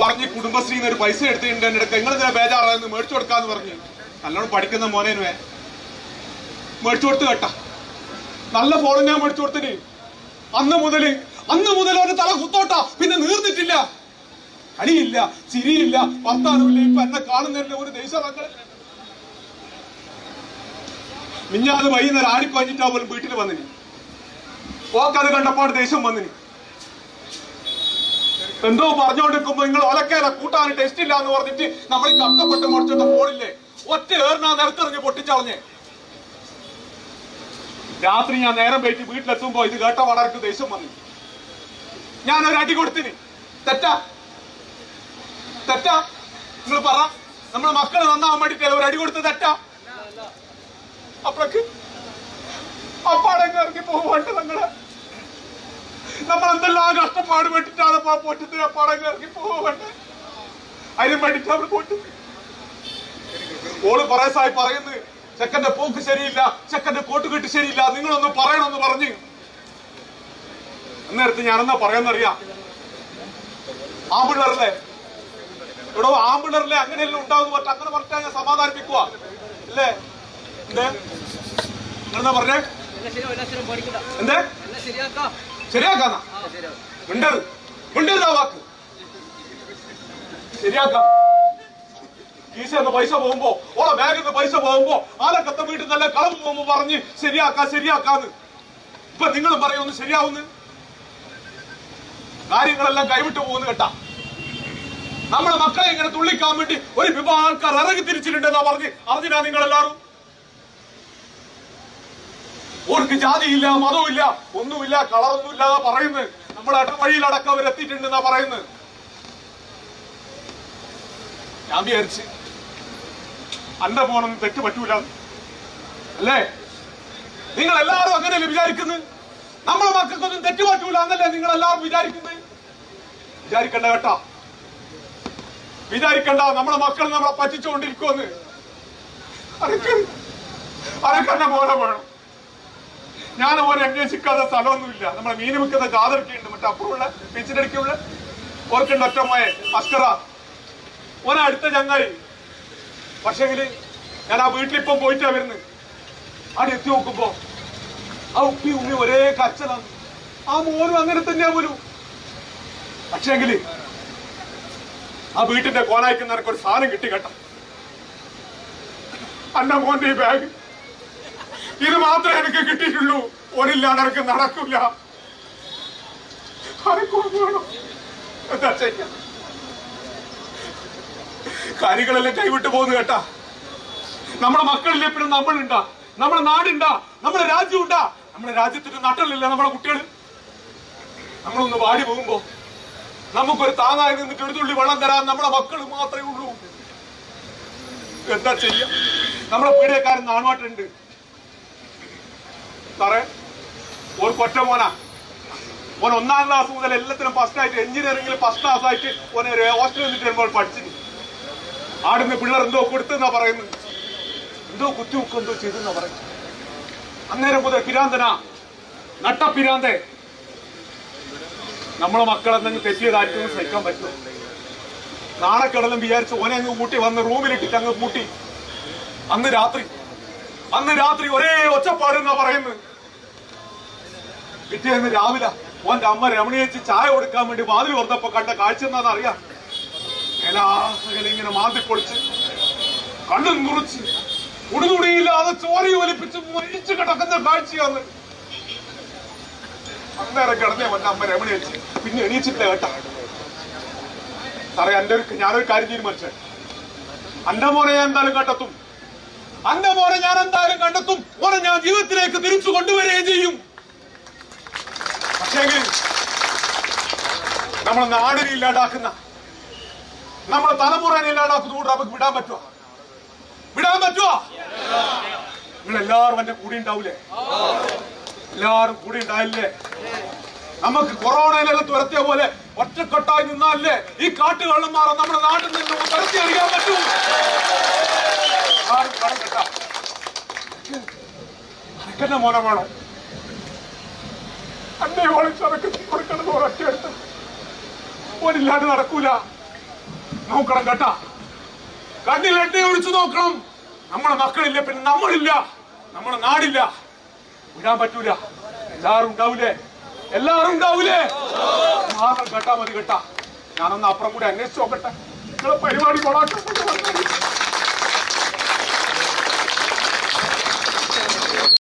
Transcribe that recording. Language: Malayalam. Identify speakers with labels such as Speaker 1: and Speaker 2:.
Speaker 1: പറഞ്ഞ് കുടുംബശ്രീന്ന് ഒരു പൈസ എടുത്തിട്ടുണ്ട് എന്റെ അടുക്ക നിങ്ങൾ ഇതിനെ ബേജാറായിരുന്നു മേടിച്ചു കൊടുക്കാന്ന് പറഞ്ഞ്. നല്ലോണം പഠിക്കുന്ന മോനേനുവേ മേടിച്ചു കൊടുത്ത് കേട്ട. നല്ല ഫോൺ ഞാൻ മേടിച്ചു കൊടുത്തിന്. അന്ന് മുതൽ അന്ന് മുതൽ അവന്റെ തല കുത്തോട്ട. പിന്നെ നീർന്നിട്ടില്ല. അടിയില്ല ചിരിയില്ല വർത്താനമില്ല ഇപ്പൊ എന്നെ കാണുന്നതിന്റെ ഒരു ദേശങ്ങൾ മിഞ്ഞാത് വൈകുന്നേരം ആടിപ്പാഞ്ഞിട്ടാ പോലും വീട്ടിൽ വന്നിന്. ഓക്കത് കണ്ടപ്പോൾ ദേഷ്യം വന്നിന്. എന്തോ പറഞ്ഞോണ്ടിരിക്കുമ്പോ നിങ്ങൾ ഒലക്കേല കൂട്ടാൻ ടെസ്റ്റ് ഇല്ല എന്ന് പറഞ്ഞിട്ട് നമ്മൾ ഈ കത്തപ്പെട്ട് മുറിച്ചിട്ട് ഫോണില്ലേ ഒറ്റ ഏറിനാ നിരത്തെറിഞ്ഞ് പൊട്ടിച്ചളഞ്ഞേ. രാത്രി ഞാൻ നേരം പോയിട്ട് വീട്ടിലെത്തുമ്പോ ഇത് കേട്ട വളർക്ക് ദേഷ്യം വന്നു. ഞാൻ ഒരു അടി കൊടുത്തിന്. തെറ്റാ. തെറ്റാ. നിങ്ങൾ പറ. നമ്മളെ മക്കൾ നന്നാവാൻ വേണ്ടിട്ടല്ലേ ഒരു അടി കൊടുത്ത് തെറ്റാ? അപ്പഴക്ക് അപ്പാടെ ഇറങ്ങി പോവാണ്ട് നിങ്ങൾ നമ്മൾ എന്തെല്ലാം കഷ്ടപ്പാട് പെട്ടിട്ടാണ് ആ പൊറ്റത്തിന് പടം കയറി പോവാണ്ട് അതിനും വേണ്ടിട്ട് അവർ പോയിട്ട് ഓൾ പറയസായി സായി പറയുന്നു ചെക്കന്റെ പോക്ക് ശരിയില്ല ചെക്കന്റെ കോട്ട് കെട്ട് ശരിയില്ല നിങ്ങളൊന്ന് പറയണമെന്ന് പറഞ്ഞു. അന്നേരത്ത് ഞാനെന്നാ പറയാന്നറിയാം? ആമ്പിളറിലെ എടോ ആമ്പിളറിലെ അങ്ങനെയല്ല ഉണ്ടാവുന്ന പറ്റ അങ്ങനെ പറഞ്ഞാൽ ഞാൻ സമാധാനിപ്പിക്കുക അല്ലേ? എന്തേ? നിങ്ങളെന്താ പറഞ്ഞേ? എന്തേ?
Speaker 2: ശരിയാക്കാം
Speaker 1: മിണ്ടത് മിണ്ടരുത് വാക്ക്. ശരിയാക്കാം. കീശന്ന് പൈസ പോകുമ്പോ ഓളെ ബാഗിൽ നിന്ന് പൈസ പോകുമ്പോ ആരൊക്കത്തെ വീട്ടിൽ നല്ല കളവ് പോകുമ്പോ പറഞ്ഞ് ശരിയാക്കാ ശരിയാക്കാന്ന്. ഇപ്പൊ നിങ്ങൾ പറയുന്നു ശരിയാവുന്നു. കാര്യങ്ങളെല്ലാം കൈവിട്ട് പോകുന്നു കേട്ടാ. നമ്മളെ മക്കളെ ഇങ്ങനെ തുള്ളിക്കാൻ വേണ്ടി ഒരു വിഭാഗം ആൾക്കാർ ഇറങ്ങി തിരിച്ചിട്ടുണ്ടെന്നാ പറഞ്ഞ് അറിഞ്ഞിട്ടാ നിങ്ങൾ എല്ലാവരും ഓർക്ക് ജാതിയില്ല മതവുമില്ല ഒന്നുമില്ല കളറൊന്നുമില്ല പറയുന്നത് നമ്മുടെ അട്ടവഴിയിലടക്കം അവർ എത്തിയിട്ടുണ്ടെന്നാ പറയുന്നു. ഞാൻ വിചാരിച്ച് അന്റെ മോനൊന്നും തെറ്റ് പറ്റൂല. അല്ലേ? നിങ്ങൾ എല്ലാവരും അങ്ങനെയല്ലേ വിചാരിക്കുന്നത് നമ്മളെ മക്കൾക്കൊന്നും തെറ്റ് പറ്റൂല എന്നല്ലേ നിങ്ങൾ എല്ലാവരും വിചാരിക്കുന്നത് വിചാരിക്കണ്ട കേട്ടാ. വിചാരിക്കണ്ട നമ്മളെ മക്കൾ നമ്മളെ പറ്റിച്ചുകൊണ്ടിരിക്കുമെന്ന് അനക്ക് പോലെ വേണം ഞാൻ ഓനെ അന്വേഷിക്കാതെ സ്ഥലമൊന്നുമില്ല. നമ്മളെ മീൻ വിൽക്കുന്ന കാതർക്കി ഉണ്ട് മറ്റേ അപ്പുറമുള്ള ബീച്ചിന്റെ അടുക്കുള്ള ഓർക്കുണ്ട് ഒറ്റമ്മയെ. അസ്കറ ഒരടുത്ത ചങ്ങായി. പക്ഷെങ്കിൽ ഞാൻ ആ വീട്ടിലിപ്പം പോയിട്ടാ വരുന്നത് അവിടെ എത്തി നോക്കുമ്പോ ആ ഉപ്പി ഉമ്മി ഒരേ കച്ചലാണ് ആ മോനും അങ്ങനെ തന്നെയാ പോലും പക്ഷേങ്കിൽ ആ വീട്ടിന്റെ കോലായിക്കുന്നവർക്ക് ഒരു സാധനം കിട്ടി കേട്ടോ. അന്ന മോന്റെ ഈ ബാഗ്. ഇത് മാത്രമേ എനിക്ക് കിട്ടിയിട്ടുള്ളൂ. ഒരില്ലാണ്ട് എനിക്ക് നടക്കില്ല. എന്താ കാര്യങ്ങളെല്ലാം കൈവിട്ട് പോകുന്നു കേട്ടാ. നമ്മുടെ മക്കളിൽ എപ്പോഴും നമ്മളുണ്ടാ. നമ്മുടെ നാടുണ്ടാ. നമ്മുടെ രാജ്യം ഉണ്ടാ നമ്മുടെ രാജ്യത്തിന്റെ നട്ടലില്ല നമ്മുടെ കുട്ടികൾ. നമ്മളൊന്ന് വാടി പോകുമ്പോ നമുക്കൊരു താങ്ങായി നിന്നിട്ട് ഒരു തുള്ളി വെള്ളം തരാൻ നമ്മുടെ മക്കൾ മാത്രമേ ഉള്ളൂ. എന്താ ചെയ്യാ? നമ്മുടെ പീഡിയക്കാരൻ നാണുമായിട്ടുണ്ട് സാറേ ഒരു കൊറ്റ മോനാ. ഓൻ ഒന്നാം ക്ലാസ് മുതൽ എല്ലാത്തിനും ഫസ്റ്റ് ആയിട്ട് എഞ്ചിനീയറിംഗിൽ ഫസ്റ്റ് ക്ലാസ് ആയിട്ട് ഒരു ഹോസ്റ്റലിൽ നിന്നിട്ട് വരുമ്പോൾ പഠിച്ചു ആടുന്ന് പിള്ളേർ എന്തോ കൊടുത്തെന്നാ പറയുന്നത്. എന്തോ കുത്തിവെക്ക് എന്തോ ചെയ്തെന്നാ പറയുന്നു അന്നേരം മുതൽ പിരാന്തനാ. നട്ട പിരാന്തെ. നമ്മളെ മക്കളെന്തെങ്കിലും തെറ്റിയതായിട്ട് സഹിക്കാൻ പറ്റുമോ? നാളെ കിടന്നും വിചാരിച്ച് ഓനെ അങ്ങ് കൂട്ടി വന്ന് റൂമിലിട്ടിട്ട് അങ്ങ് കൂട്ടി അന്ന് രാത്രി അന്ന് രാത്രി ഒരേ ഒച്ചപ്പാട് പറയുന്നു? പിറ്റേന്ന് രാവിലെ ഓന്റെ അമ്മ രമണിയേച്ച് ചായ കൊടുക്കാൻ വേണ്ടി വാതിൽ വന്നപ്പോ കണ്ട കാഴ്ച എന്താണെന്ന് അറിയാം? ഇങ്ങനെ മാന്തി പൊളിച്ച് കണ്ണും കുറിച്ച് ഉടുതുടിയില്ലാതെ ചോരി ഒലിപ്പിച്ച് മരിച്ചു കിടക്കുന്ന കാഴ്ചയാണ്. അന്നേരം കിടന്നേ വന്ന അമ്മ രമണിയേച്ച്. പിന്നെ എണീച്ചിട്ടില്ല കേട്ടാ. സാറേ എന്റെ ഒരു ഞാനൊരു കാര്യം തീരുമാനിച്ചേ. അന്റെ മോനെ എന്തായാലും കണ്ടെത്തും. അന്റെ മോനെ ഞാൻ എന്തായാലും കണ്ടെത്തും. മോനെ ഞാൻ ജീവിതത്തിലേക്ക് തിരിച്ചു കൊണ്ടുവരികയും ചെയ്യും. പക്ഷേ നമ്മളെ നാടിനെ ഇല്ലാണ്ടാക്കുന്ന നമ്മളെ തലമുറനെ ഇല്ലാണ്ടാക്കുന്നതുകൊണ്ട് നമുക്ക് വിടാൻ പറ്റുമോ വിടാൻ പറ്റുമോ നിങ്ങൾ എല്ലാവരും എന്റെ കൂടി ഉണ്ടാവൂലേ? എല്ലാവരും കൂടി ഉണ്ടായില്ലേ? നമുക്ക് കൊറോണയിലെല്ലാം തുരത്തിയ പോലെ ഒറ്റക്കെട്ടായി നിന്നാലേ ഈ കാട്ടുകള്ളന്മാരെ നമ്മുടെ നാട്ടിൽ നിന്ന് തുരത്തി അറിയാൻ പറ്റൂ? അനക്കെന്നെ മോനെ വേണം അന്നേ ഒളിച്ചടക്കി കൊടുക്കണമെന്ന് കൊടുക്കണം ഒരൊറ്റയെടുത്ത് ഓനില്ലാണ്ട് നടക്കൂല. നോക്കണം കേട്ടാ. കണ്ണിൽ എണ്ണ ഒഴിച്ചു നോക്കണം. നമ്മളെ മക്കളില്ല പിന്നെ നമ്മളില്ല. നമ്മളെ നാടില്ല. വിടാൻ പറ്റൂല. എല്ലാരും ഉണ്ടാവൂലേ? എല്ലാരും ഉണ്ടാവൂലേ? മാത്രം കേട്ടാ മതി കേട്ടാ. ഞാനൊന്ന് അപ്പുറം കൂടി അന്വേഷിച്ച് നോക്കട്ടെ. നിങ്ങളെ പരിപാടി കൊളാക്കാൻ